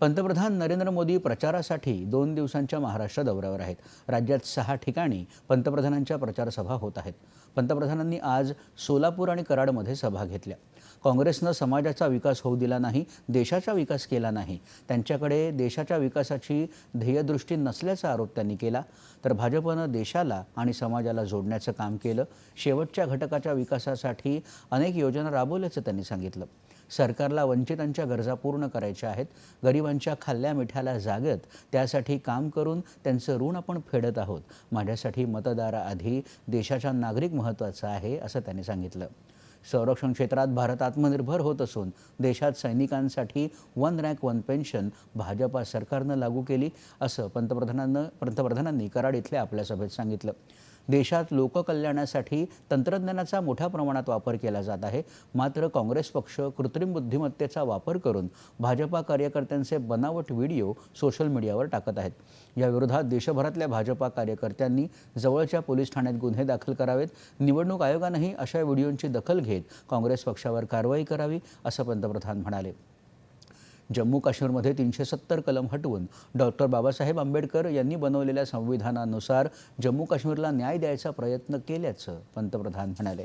पंतप्रधान नरेंद्र मोदी प्रचारासाठी दोन दिवसांच्या महाराष्ट्र दौऱ्यावर आहेत. राज्यात सहा ठिकाणी पंतप्रधानांच्या प्रचारसभा होत आहेत. पंतप्रधानांनी आज सोलापूर आणि कराडमध्ये सभा घेतल्या. काँग्रेसनं समाजाचा विकास होऊ दिला नाही देशाचा विकास केला नाही. त्यांच्याकडे देशाच्या विकासाची ध्येयदृष्टी नसल्याचा आरोप त्यांनी केला. तर भाजपनं देशाला आणि समाजाला जोडण्याचं काम केलं. शेवटच्या घटकाच्या विकासासाठी अनेक योजना राबवल्याचं त्यांनी सांगितलं. सरकारला वंचितांच्या गरजा पूर्ण करायच्या आहेत. गरिबांच्या खाल्ल्या मिठाला जागत त्यासाठी काम करून त्यांचं ऋण आपण फेडत आहोत. माझ्यासाठी मतदाराआधी देशाचा नागरिक महत्त्वाचा आहे असं त्यांनी सांगितलं. संरक्षण क्षेत्रात भारत आत्मनिर्भर होत असून देशात सैनिकांसाठी one rank one pension Bhajapa सरकारनं लागू केली असं पंतप्रधानांनं पंतप्रधानांनी कराड इथल्या आपल्या सभेत सांगितलं. देशात लोककल्याणासाठी तंत्रज्ञानाचा मोठ्या प्रमाणात वापर केला जात आहे. मात्र काँग्रेस पक्ष कृत्रिम बुद्धिमत्तेचा वापर करून भाजपा कार्यकर्त्यांचे बनावट व्हिडिओ सोशल मीडियावर टाकत आहेत. याविरोधात देशभरातल्या भाजपा कार्यकर्त्यांनी जवळच्या पोलीस ठाण्यात गुन्हे दाखल करावेत. निवडणूक आयोगानंही अशा व्हिडिओंची दखल घेत काँग्रेस पक्षावर कारवाई करावी असं पंतप्रधान म्हणाले. जम्मू काश्मीरमध्ये तीनशे सत्तर कलम हटवून डॉक्टर बाबासाहेब आंबेडकर यांनी बनवलेल्या संविधानानुसार जम्मू काश्मीरला न्याय द्यायचा प्रयत्न केल्याचं पंतप्रधान म्हणाले.